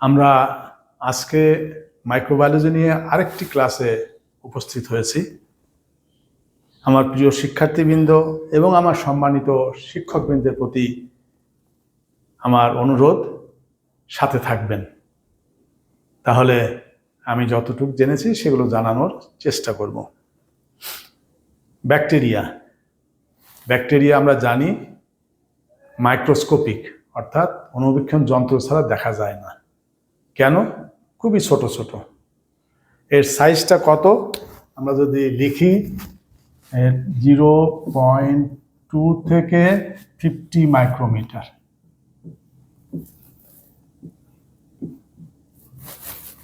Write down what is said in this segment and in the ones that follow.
আমরা আজকে মাইক্রোবায়োলজি নিয়ে আরেকটি ক্লাসে উপস্থিত হয়েছি। আমার প্রিয় শিক্ষার্থীবৃন্দ এবং আমার সম্মানিত শিক্ষকবৃন্দের প্রতি আমার অনুরোধ, সাথে থাকবেন। তাহলে আমি যতটুকু জেনেছি সেগুলো জানানোর চেষ্টা করব। ব্যাকটেরিয়া। ব্যাকটেরিয়া আমরা জানি মাইক্রোস্কোপিক অর্থাৎ অনুবীক্ষণ যন্ত্র ছাড়া দেখা যায় না। কেন? খুবই ছোট ছোট। এর সাইজটা কত? আমরা যদি লিখি জিরো পয়েন্ট টু থেকে ফিফটি মাইক্রোমিটার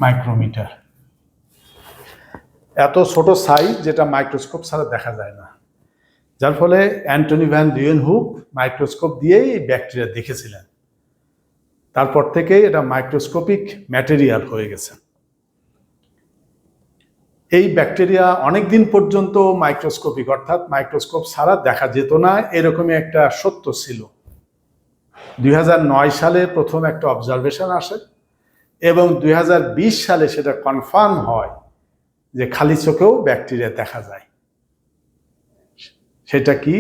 মাইক্রোমিটার এত ছোট সাইজ যেটা মাইক্রোস্কোপ ছাড়া দেখা যায় না। যার ফলে Antony van Leeuwenhoek microscope দিয়েই ব্যাকটেরিয়া দেখেছিলেন। তারপর থেকেই এটা মাইক্রোস্কোপিক ম্যাটেরিয়াল হয়ে গেছে। এই ব্যাকটেরিয়া অনেক দিন পর্যন্ত মাইক্রোস্কোপিক অর্থাৎ মাইক্রোস্কোপ ছাড়া দেখা যেত না, এরকমই একটা সত্য ছিল। দু হাজার নয় সালে প্রথম একটা অবজারভেশন আসে এবং দুই হাজার বিশ সালে সেটা কনফার্ম হয় যে খালি চোখেও ব্যাকটেরিয়া দেখা যায়। সেটা কি?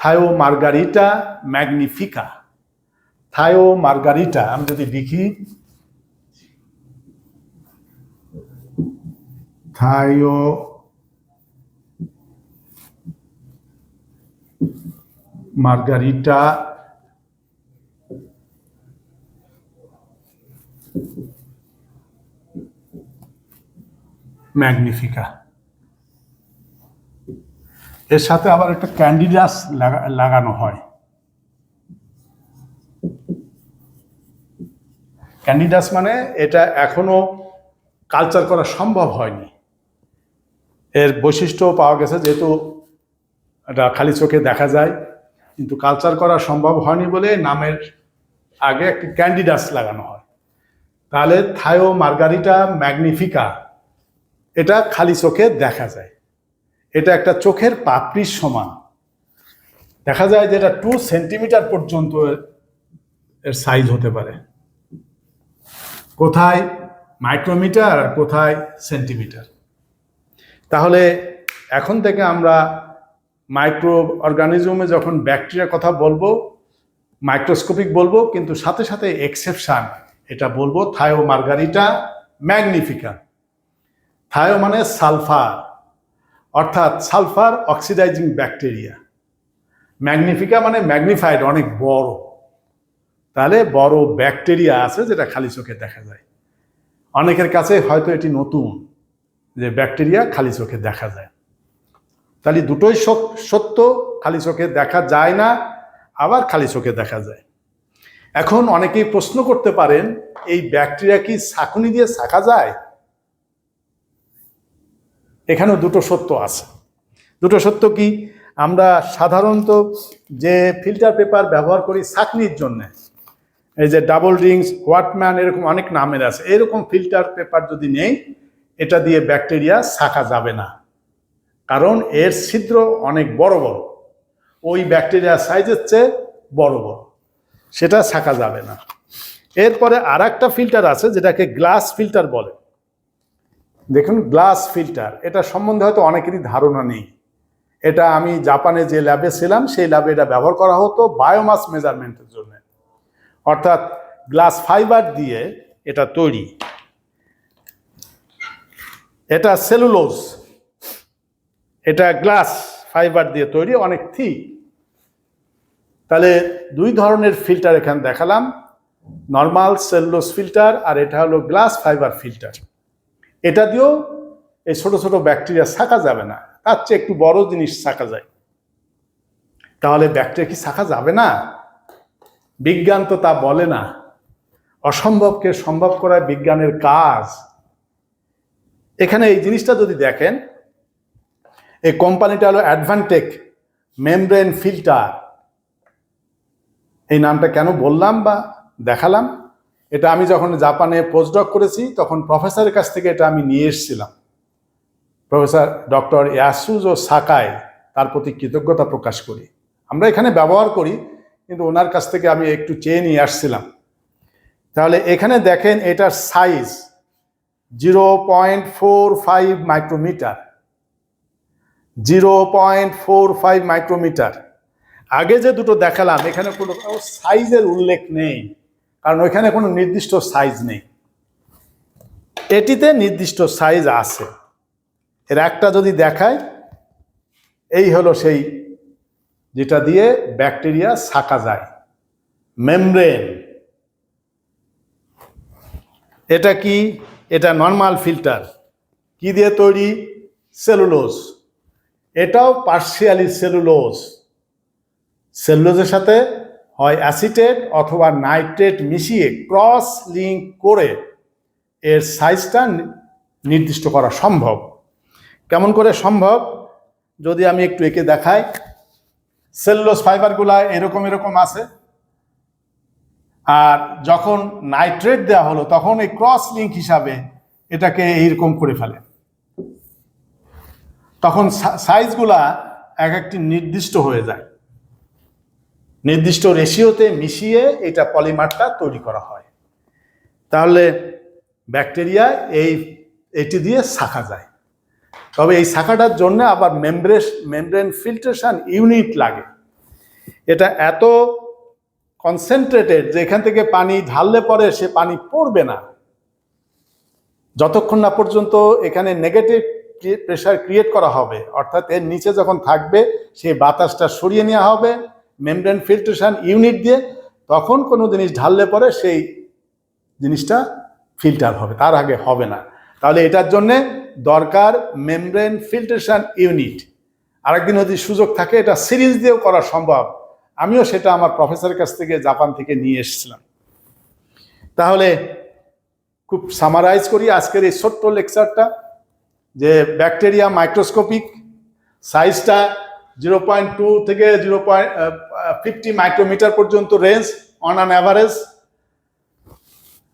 Thio Margarita magnifica thio Margarita আমি যদি লিখি থায়ো মার্গারিটা ম্যাগনিফিকা। এর সাথে আবার একটা ক্যান্ডিডাস লাগা- লাগানো হয়। ক্যান্ডিডাস মানে এটা এখনও কালচার করা সম্ভব হয়নি। এর বৈশিষ্ট্য পাওয়া গেছে, যেহেতু এটা খালি চোখে দেখা যায়, কিন্তু কালচার করা সম্ভব হয়নি বলে নামের আগে একটি ক্যান্ডিডাস লাগানো হয়। তাহলে থায়ো মার্গারিটা ম্যাগনিফিকা, এটা খালি চোখে দেখা যায়। এটা একটা চোখের পাপড়ির সমান। দেখা যায় যে এটা টু সেন্টিমিটার পর্যন্ত এর সাইজ হতে পারে। কোথায় মাইক্রোমিটার আর কোথায় সেন্টিমিটার? তাহলে এখন থেকে আমরা মাইক্রো অর্গানিজমে যখন ব্যাকটেরিয়ার কথা বলব, মাইক্রোস্কোপিক বলব, কিন্তু সাথে সাথে এক্সেপশান, এটা বলব থায়ো মার্গারিটা ম্যাগনিফিকা থায়ো মানে সালফার, অর্থাৎ সালফার অক্সিডাইজিং ব্যাকটেরিয়া। ম্যাগনিফিকা মানে ম্যাগনিফাইড, অনেক বড়। তাহলে বড় ব্যাকটেরিয়া আছে যেটা খালি চোখে দেখা যায়। অনেকের কাছে হয়তো এটি নতুন যে ব্যাকটেরিয়া খালি চোখে দেখা যায়। তাহলে দুটোই সত্য, খালি চোখে দেখা যায় না, আবার খালি চোখে দেখা যায়। এখন অনেকেই প্রশ্ন করতে পারেন, এই ব্যাকটেরিয়া কি ছাঁকুনি দিয়ে ছাকা যায়? এখানেও দুটো সত্য আছে। দুটো সত্য কি? আমরা সাধারণত যে ফিল্টার পেপার ব্যবহার করি ছাঁকনির জন্য এই যে ডাবল রিংস হোয়াটম্যান এরকম অনেক নামের আছে। এরকম ফিল্টার পেপার যদি নেই, এটা দিয়ে ব্যাকটেরিয়া শাখা যাবে না। কারণ এর ছিদ্র অনেক বড় বড়। ওই ব্যাকটেরিয়া সাইজের চেয়ে বড় বড়। সেটা শাখা যাবে না। এরপরে আর একটা ফিল্টার আছে, যেটাকে গ্লাস ফিল্টার বলে। দেখুন গ্লাস ফিল্টার এটা সম্বন্ধে হয়তো অনেকেরই ধারণা নেই। এটা আমি জাপানে যে ল্যাবে ছিলাম, সেই ল্যাবে এটা ব্যবহার করা হতো বায়োমাস মেজারমেন্টের জন্য। অর্থাৎ গ্লাস ফাইবার দিয়ে এটা তৈরি। এটা সেলুলোজ। এটা গ্লাস ফাইবার দিয়ে তৈরি, অনেক থিক তাহলে দুই ধরনের ফিল্টার এখানে দেখালাম। নর্মাল সেলুলোজ ফিল্টার আর এটা হলো গ্লাস ফাইবার ফিল্টার। এটা দিয়েও এই ছোট ছোট ব্যাকটেরিয়া শাখা যাবে না, তার চেয়ে একটু বড় জিনিস শাখা যায়। তাহলে ব্যাকটেরিয়া কি শাখা যাবে না? বিজ্ঞান তো তা বলে না। অসম্ভবকে সম্ভব করা বিজ্ঞানের কাজ। এখানে এই জিনিসটা যদি দেখেন, এই কোম্পানিটা হলো অ্যাডভান্টেক মেমব্রেন ফিল্টার। এই নামটা কেন বললাম বা দেখালাম? এটা আমি যখন জাপানে পোস্টডক করেছি, তখন প্রফেসরের কাছ থেকে এটা আমি নিয়ে এসেছিলাম। প্রফেসর ডক্টর ইয়াসুজ ও সাকায় তার প্রতি কৃতজ্ঞতা প্রকাশ করি। আমরা এখানে ব্যবহার করি কিন্তু ওনার কাছ থেকে আমি একটু চেয়ে নিয়ে আসছিলাম। তাহলে এখানে দেখেন এটার size zero point four five micrometre zero point four five micrometre আগে যে দুটো দেখালাম, এখানে কোনো সাইজের উল্লেখ নেই, কারণ ওইখানে কোনো নির্দিষ্ট সাইজ নেই। এটিতে নির্দিষ্ট সাইজ আছে। এর একটা যদি দেখায় এই হলো সেই যেটা দিয়ে ব্যাকটেরিয়া ছাকা যায়। মেমব্রেন। এটা কি? এটা নর্মাল ফিল্টার কি দিয়ে তৈরি? সেলুলোজ এটাও পার্সিয়ালি সেলুলোজ সেলুলোজের সাথে হয় অ্যাসিটেট অথবা নাইট্রেট মিশিয়ে ক্রস লিঙ্ক করে এর সাইজটা নির্দিষ্ট করা সম্ভব। কেমন করে সম্ভব? যদি আমি একটু একে দেখাই। সেলুলোজ ফাইবারগুলা এরকম এরকম আছে। আর যখন নাইট্রেট দেওয়া হলো, তখন এই ক্রস লিঙ্ক হিসাবে এটাকে এইরকম করে ফেলে। তখন সাইজগুলা এক একটি নির্দিষ্ট হয়ে যায়। নির্দিষ্ট রেশিওতে মিশিয়ে এটা পলিমারটা তৈরি করা হয়। তাহলে ব্যাকটেরিয়া এই, এটি দিয়ে শাখা যায়। তবে এই শাখাটার জন্য আবার মেমব্রেস মেমব্রেন ফিল্ট্রেশন ইউনিট লাগে। এটা এত কনসেন্ট্রেটেড যে এখান থেকে পানি ঢাললে পরে সে পানি পড়বে না। যতক্ষণ না পর্যন্ত এখানে নেগেটিভ প্রেশার ক্রিয়েট করা হবে, অর্থাৎ এর নিচে যখন থাকবে সেই বাতাসটা সরিয়ে নেওয়া হবে মেমব্রেন ফিল্ট্রেশন ইউনিট দিয়ে, তখন কোনো জিনিস ঢাললে পরে সেই জিনিসটা ফিল্টার হবে, তার আগে হবে না। তাহলে এটার জন্যে দরকার মেমব্রেন ফিল্ট্রেশন ইউনিট আরেকদিন যদি সুযোগ থাকে, এটা সিরিজ দিয়েও করা সম্ভব। আমিও সেটা আমার প্রফেসরের কাছ থেকে জাপান থেকে নিয়ে এসেছিলাম। তাহলে খুব সামারাইজ করি আজকের এই ছোট্ট লেকচারটা যে ব্যাকটেরিয়া মাইক্রোস্কোপিক সাইজটা জিরো পয়েন্ট টু থেকে জিরো পয়েন্ট ফিফটি মাইক্রোমিটার পর্যন্ত রেঞ্জ অন অ্যান অ্যাভারেজ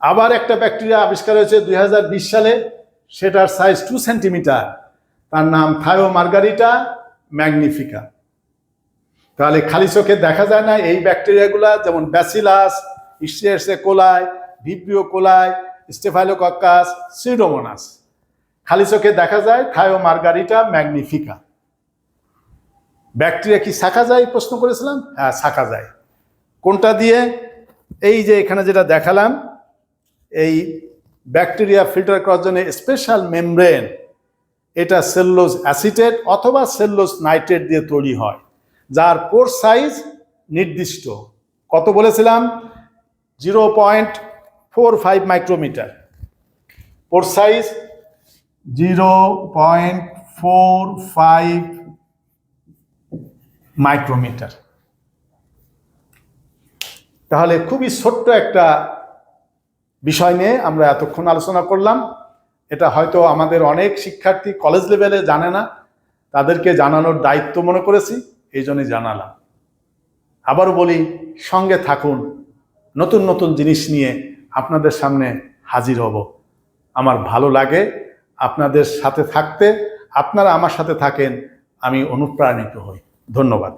আবার একটা ব্যাকটেরিয়া আবিষ্কার হয়েছে দুই হাজার বিশ সালে সেটার সাইজ টু সেন্টিমিটার তার নাম থায়ো মার্গারিটা ম্যাগনিফিকা তাহলে খালি চোখে দেখা যায় না এই ব্যাকটেরিয়াগুলা যেমন bacillus ইস্টিয়াসে coli vibrio coli staphylococcus pseudomonas খালি চোখে দেখা যায় থায়ো মার্গারিটা ম্যাগনিফিকা ব্যাকটেরিয়া কি শাখা যায়? প্রশ্ন করেছিলাম? হ্যাঁ শাখা যায়। কোনটা দিয়ে? এই যে এখানে যেটা দেখালাম, এই ব্যাকটেরিয়া ফিল্টার করার জন্য স্পেশাল মেমব্রেন এটা সেলুলোজ অ্যাসিটেট অথবা সেলুলোজ নাইট্রেট দিয়ে তৈরি হয়, যার পোর সাইজ নির্দিষ্ট। কত বলেছিলাম? Zero point four five micrometre pore size zero point four five micrometre তাহলে খুবই ছোট্ট একটা বিষয় নিয়ে আমরা এতক্ষণ আলোচনা করলাম। এটা হয়তো আমাদের অনেক শিক্ষার্থী কলেজ লেভেলে জানে না। তাদেরকে জানানোর দায়িত্ব মনে করেছি, এই জন্যই জানালাম। আবারও বলি, সঙ্গে থাকুন। নতুন নতুন জিনিস নিয়ে আপনাদের সামনে হাজির হব। আমার ভালো লাগে আপনাদের সাথে থাকতে। আপনারা আমার সাথে থাকেন, আমি অনুপ্রাণিত হই। ধন্যবাদ।